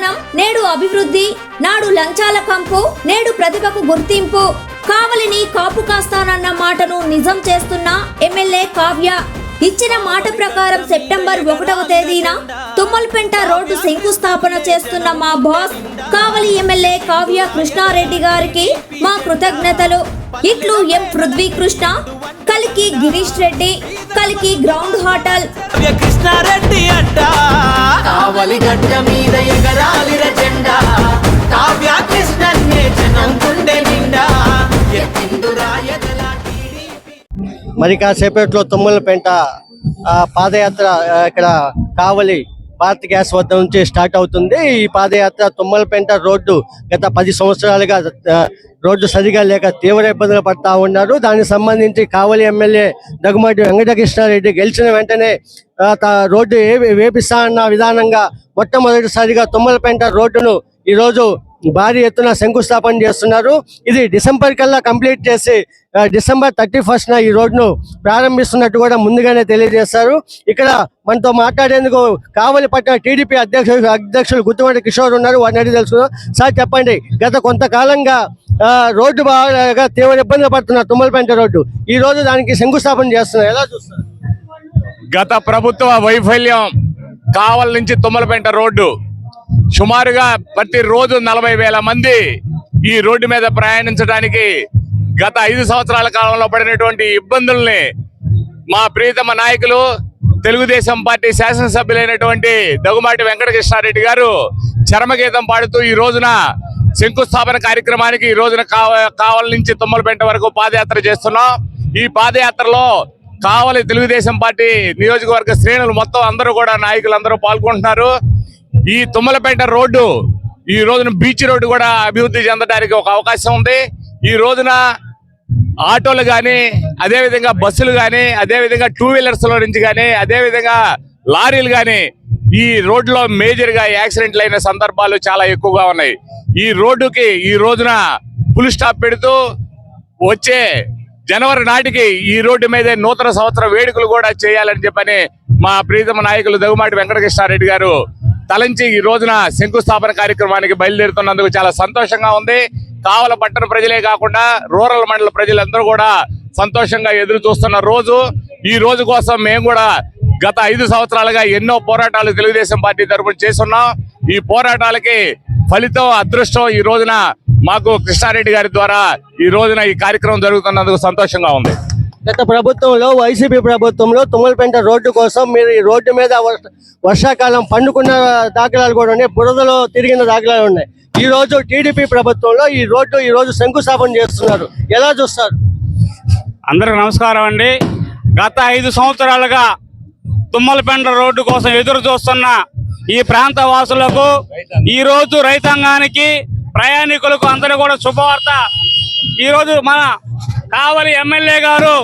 కొత్తదనం నేడు అభివృద్ధి నాడు లంచాల కంపు నేడు ప్రతిభకు గుర్తింపు. కావలిని కాపు కాస్తానన్న మాటను నిజం చేస్తున్న ఎమ్మెల్యే కావ్య. ఇచ్చిన మాట ప్రకారం సెప్టెంబర్ ఒకటవ తేదీన తుమ్మల్పెంట రోడ్డు శంకుస్థాపన చేస్తున్న మా బాస్ కావలి ఎమ్మెల్యే కావ్య కృష్ణారెడ్డి గారికి మా కృతజ్ఞతలు. ఇట్లు ఎం పృథ్వీ కృష్ణ కలికి గిరీష్ రెడ్డి కలికి గ్రౌండ్ హోటల్. కృష్ణారెడ్డి అడ్డ కావలి గడ్డ మీద ఎగరాలిర జెండా కావ్య కృష్ణన్నే జనం గుండె నిండా. మరి కాసేపట్లో తుమ్మలపేంట ఆ, పాదయాత్ర ఇక్కడ కావలి భారత్ గ్యాస్ వద్ద నుంచి స్టార్ట్ అవుతుంది. ఈ పాదయాత్ర తుమ్మలపేంట రోడ్డు గత పది సంవత్సరాలుగా రోడ్డు సరిగా లేక తీవ్ర ఇబ్బందులు పడతా ఉన్నారు. దానికి సంబంధించి కావలి ఎమ్మెల్యే దగ్గుమాటి వెంకటకృష్ణారెడ్డి గెలిచిన వెంటనే రోడ్డు ఏ వేపిస్తా అన్న విధానంగా మొట్టమొదటిసారిగా తుమ్మలపేంట రోడ్డును ఈరోజు భారీ ఎత్తున శంకుస్థాపన చేస్తున్నారు. ఇది డిసెంబర్ కల్లా కంప్లీట్ చేసి డిసెంబర్ థర్టీ ఫస్ట్ ఈ రోడ్ను ప్రారంభిస్తున్నట్టు కూడా ముందుగానే తెలియజేస్తారు ఇక్కడ మనతో మాట్లాడేందుకు కావలి పట్టణ టీడీపీ అధ్యక్షుడు అధ్యక్షులు గుత్తుమటి కిషోర్ ఉన్నారు. వారిని అడిగి తెలుసుకుందాం. సార్ చెప్పండి. గత కొంతకాలంగా ఆ, రోడ్డు బాగా తీవ్ర ఇబ్బందులు పడుతున్నారు. తుమ్మలపేంట రోడ్డు. ఈ రోజు దానికి శంకుస్థాపన చేస్తున్నారు. ఎలా చూస్తారు గత ప్రభుత్వ వైఫల్యం కావల్ నుంచి తుమ్మలపేంట రోడ్డు. సుమారుగా ప్రతిరోజు నలభై వేల మంది ఈ రోడ్డు మీద ప్రయాణించడానికి గత ఐదు సంవత్సరాల కాలంలో పడినటువంటి ఇబ్బందుల్ని మా ప్రియతమ నాయకులు తెలుగుదేశం పార్టీ శాసనసభ్యులైనటువంటి దగుమాటి వెంకటకృష్ణారెడ్డి గారు చరమగీతం పాడుతూ ఈ రోజున శంకుస్థాపన కార్యక్రమానికి ఈ రోజున కావ కావల నుంచి తుమ్మలపేట వరకు పాదయాత్ర చేస్తున్నాం. ఈ పాదయాత్రలో కావలి తెలుగుదేశం పార్టీ నియోజకవర్గ శ్రేణులు మొత్తం అందరూ కూడా నాయకులు అందరూ పాల్గొంటున్నారు. ఈ తుమ్మలపేట రోడ్డు ఈ రోజున బీచ్ రోడ్డు కూడా అభివృద్ధి చెందడానికి ఒక అవకాశం ఉంది. ఈ రోజున ఆటోలు కానీ అదేవిధంగా బస్సులు కానీ అదేవిధంగా టూ వీలర్స్లో నుంచి కానీ అదేవిధంగా లారీలు కానీ ఈ రోడ్లో మేజర్గా యాక్సిడెంట్లు అయిన సందర్భాలు చాలా ఎక్కువగా ఉన్నాయి. ఈ రోడ్డుకి ఈ రోజున ఫుల్ స్టాప్ పెడుతూ వచ్చే జనవరి నాటికి ఈ రోడ్డు మీద నూతన సంవత్సర వేడుకలు కూడా చేయాలని చెప్పని మా ప్రీతమ నాయకులు దగ్గుమాటి వెంకటకృష్ణారెడ్డి గారు తలంచి ఈ రోజున శంకుస్థాపన కార్యక్రమానికి బయలుదేరుతున్నందుకు చాలా సంతోషంగా ఉంది. కావల పట్టణ ప్రజలే కాకుండా రూరల్ మండల ప్రజలందరూ కూడా సంతోషంగా ఎదురు చూస్తున్న రోజు. ఈ రోజు కోసం మేము కూడా గత ఐదు సంవత్సరాలుగా ఎన్నో పోరాటాలు తెలుగుదేశం పార్టీ తరఫున చేస్తున్నాం. ఈ పోరాటాలకి ఫలితం అదృష్టం ఈ రోజున మాకు కృష్ణారెడ్డి గారి ద్వారా ఈ రోజున ఈ కార్యక్రమం జరుగుతున్నందుకు సంతోషంగా ఉంది. గత ప్రభుత్వంలో వైసీపీ ప్రభుత్వంలో తుమ్మలపేంట రోడ్డు కోసం మీరు ఈ రోడ్డు మీద వర్ష- వర్షాకాలం పండుకున్న దాఖలాలు కూడా ఉన్నాయి. బురదలో తిరిగిన దాఖలాలు ఉన్నాయి. ఈ రోజు టీడీపీ ప్రభుత్వంలో ఈ రోడ్డు ఈ రోజు శంకుస్థాపన చేస్తున్నారు. ఎలా చూస్తారు? అందరికి నమస్కారం అండి. గత ఐదు సంవత్సరాలుగా తుమ్మలపెండ రోడ్డు కోసం ఎదురు చూస్తున్న ఈ ప్రాంత వాసులకు ఈ రోజు రైతాంగానికి ప్రయాణికులకు అందరూ కూడా శుభవార్త. ఈ రోజు మన కావలి ఎమ్మెల్యే గారు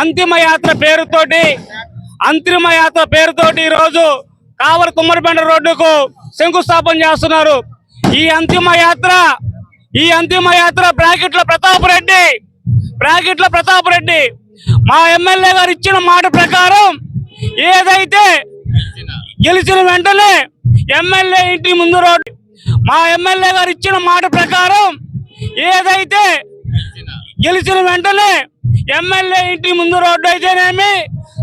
అంతిమ యాత్ర పేరుతోటి అంతిమ యాత్ర పేరుతోటి ఈరోజు రోజు కావలి తుమ్మలపెండ రోడ్డుకు శంకుస్థాపన చేస్తున్నారు. ఈ అంతిమ యాత్ర ఈ అంతిమ యాత్ర బ్రాకెట్ల ప్రతాప్ రెడ్డి బ్రాకెట్ల ప్రతాప్ రెడ్డి. మా ఎమ్మెల్యే గారు ఇచ్చిన మాట ప్రకారం ఏదైతే గెలిచిన వెంటనే ఎమ్మెల్యే ఇంటి ముందు రోడ్డు మా ఎమ్మెల్యే గారు ఇచ్చిన మాట ప్రకారం ఏదైతే గెలిచిన వెంటనే ఎమ్మెల్యే ఇంటి ముందు రోడ్డు అయితేనేమి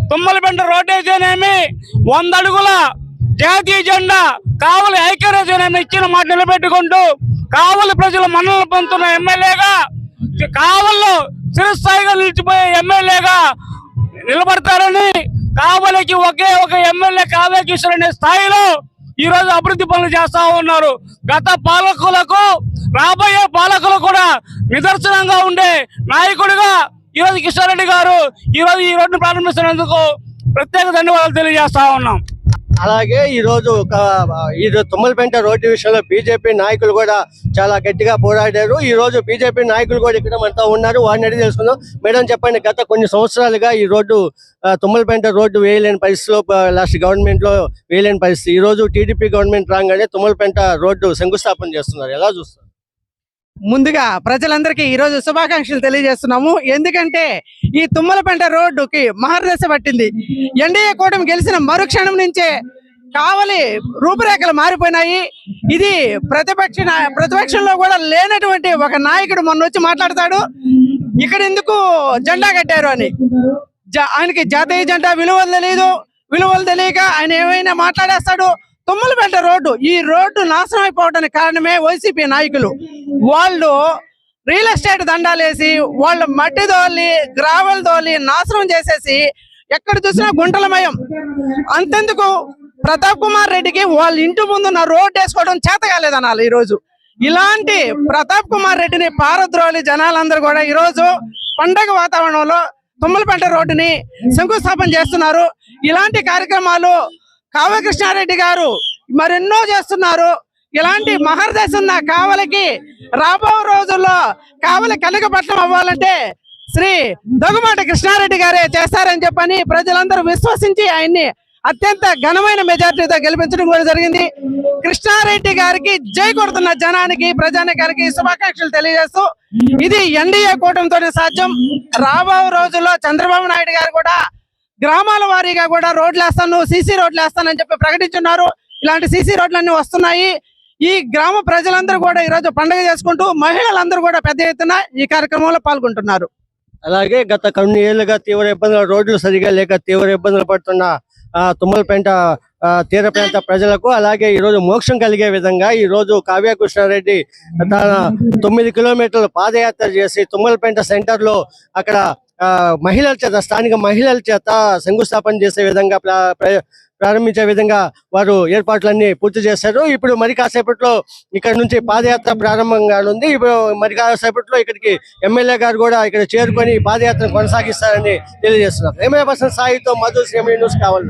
తుమ్మలపెంట రోడ్డు అయితేనేమి వంద అడుగుల జాతీయ జెండా కావలి ఐక్యరాజ్యం ఇచ్చిన మాట నిలబెట్టుకుంటూ కావలి ప్రజల మన్నలు పొందుతున్న ఎమ్మెల్యేగా కావల్లో చిరస్థాయిగా నిలిచిపోయే ఎమ్మెల్యేగా నిలబడతారని కావలికి ఒకే ఒక ఎమ్మెల్యే కావ్యకిషోర్ అనే స్థాయిలో ఈ రోజు అభివృద్ధి పనులు చేస్తా ఉన్నారు. గత పాలకులకు రాబోయే పాలకులు కూడా నిదర్శనంగా ఉండే నాయకుడిగా ఈ రోజు రెడ్డి గారు ఈరోజు ఈ రోడ్డు ప్రారంభిస్తున్నందుకు ప్రత్యేక ధన్యవాదాలు తెలియజేస్తా ఉన్నాం. అలాగే ఈ రోజు ఒక ఈ రోజు తుమ్మలపేంట రోడ్డు విషయంలో బీజేపీ నాయకులు కూడా చాలా గట్టిగా పోరాడారు. ఈ రోజు బీజేపీ నాయకులు కూడా ఇక్కడ మనతో ఉన్నారు. వారిని అడిగి తెలుసుకుందాం. మేడం చెప్పండి గత కొన్ని సంవత్సరాలుగా ఈ రోడ్డు తుమ్మలపేంట రోడ్డు వేయలేని పరిస్థితిలో లాస్ట్ గవర్నమెంట్లో వేయలేని పరిస్థితి. ఈ రోజు టీడీపీ గవర్నమెంట్ రాగానే తుమ్మలపేంట రోడ్డు శంకుస్థాపన చేస్తున్నారు. ఎలా చూస్తారు ముందుగా ప్రజలందరికీ ఈ రోజు శుభాకాంక్షలు తెలియజేస్తున్నాము. ఎందుకంటే ఈ తుమ్మలపెంట రోడ్డుకి మహర్దశ పట్టింది. ఎన్డీఏ కూటమి గెలిచిన మరుక్షణం నుంచే కావలి రూపురేఖలు మారిపోయినాయి. ఇది ప్రతిపక్ష ప్రతిపక్షంలో కూడా లేనటువంటి ఒక నాయకుడు మొన్న వచ్చి మాట్లాడతాడు. ఇక్కడ ఎందుకు జెండా కట్టారు అని? ఆయనకి జాతీయ జెండా విలువలు తెలియదు విలువలు తెలియక ఆయన ఏమైనా మాట్లాడేస్తాడు? తుమ్మలపేట రోడ్డు. ఈ రోడ్డు నాశనం అయిపోవడానికి కారణమే వైసీపీ నాయకులు. వాళ్ళు రియల్ ఎస్టేట్ దండాలేసి వాళ్ళు మట్టి దోలి గ్రావెల్ దోలి నాశనం చేసేసి ఎక్కడ చూసినా గుంటలమయం. అంతెందుకు? ప్రతాప్ కుమార్ రెడ్డికి వాళ్ళ ఇంటి ముందు నా రోడ్డు వేసుకోవడం చేత కాలేదనాలి ఈ రోజు ఇలాంటి ప్రతాప్ కుమార్ రెడ్డిని పారద్రోలి జనాలందరూ కూడా ఈ రోజు పండగ వాతావరణంలో తుమ్మలపేట రోడ్డుని శంకుస్థాపన చేస్తున్నారు. ఇలాంటి కార్యక్రమాలు కావ్య కృష్ణారెడ్డి గారు మరెన్నో చేస్తున్నారు. ఇలాంటి మహర్దశ ఉన్న కావలికి రాబో రోజుల్లో కావలి కలిగపట్నం అవ్వాలంటే శ్రీ దగ్గుమాట కృష్ణారెడ్డి గారే చేస్తారని చెప్పని ప్రజలందరూ విశ్వసించి ఆయన్ని అత్యంత ఘనమైన మెజార్టీతో గెలిపించడం కూడా జరిగింది. కృష్ణారెడ్డి గారికి జై కొడుతున్న జనానికి ప్రజానికానికి శుభాకాంక్షలు తెలియజేస్తూ ఇది ఎన్డీఏ కూటమితోనే సాధ్యం. రాబో రోజుల్లో చంద్రబాబు నాయుడు గారు కూడా గ్రామాల వారీగా కూడా రోడ్లు వేస్తాను సీసీ రోడ్లు వేస్తానని చెప్పి ప్రకటించున్నారు. ఇలాంటి సీసీ రోడ్లన్నీ వస్తున్నాయి. ఈ గ్రామ ప్రజలందరూ కూడా ఈరోజు పండుగ చేసుకుంటూ మహిళలందరూ కూడా పెద్ద ఎత్తున ఈ కార్యక్రమంలో పాల్గొంటున్నారు. అలాగే గత కొన్ని ఏళ్ళుగా తీవ్ర ఇబ్బందులు రోడ్లు సరిగా లేక తీవ్ర ఇబ్బందులు పడుతున్న ఆ, తుమ్మలపేంట తీర ప్రాంత ప్రజలకు అలాగే ఈ రోజు మోక్షం కలిగే విధంగా ఈ రోజు కావ్య తన తొమ్మిది కిలోమీటర్లు పాదయాత్ర చేసి తుమ్మలపేంట సెంటర్లో అక్కడ ఆ, మహిళల చేత స్థానిక మహిళల చేత శంకుస్థాపన చేసే విధంగా ప్రారంభించే విధంగా వారు ఏర్పాట్లన్నీ పూర్తి చేశారు. ఇప్పుడు మరి కాసేపట్లో ఇక్కడ నుంచి పాదయాత్ర ప్రారంభం కానుంది. ఇప్పుడు మరి కాసేపట్లో ఇక్కడికి ఎమ్మెల్యే గారు కూడా ఇక్కడ చేరుకొని పాదయాత్ర కొనసాగిస్తారని తెలియజేస్తున్నారు. ఎమ్మెల్యే పర్సన్ సాయితో మధు శ్రీమణి న్యూస్ కావాలి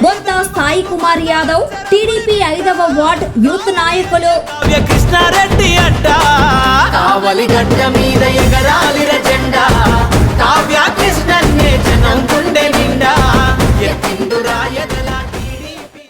బొత్త సాయి కుమార్ యాదవ్ టీడీపీ ఐదవ వార్డ్ యూత్ నాయకులు. కృష్ణారెడ్డి అడ్డ. కావలి గడ్డ మీద ఎగరాలిర జెండా కావ్య కృష్ణన్నే జనం గుండె నిండా. ఎత్తిన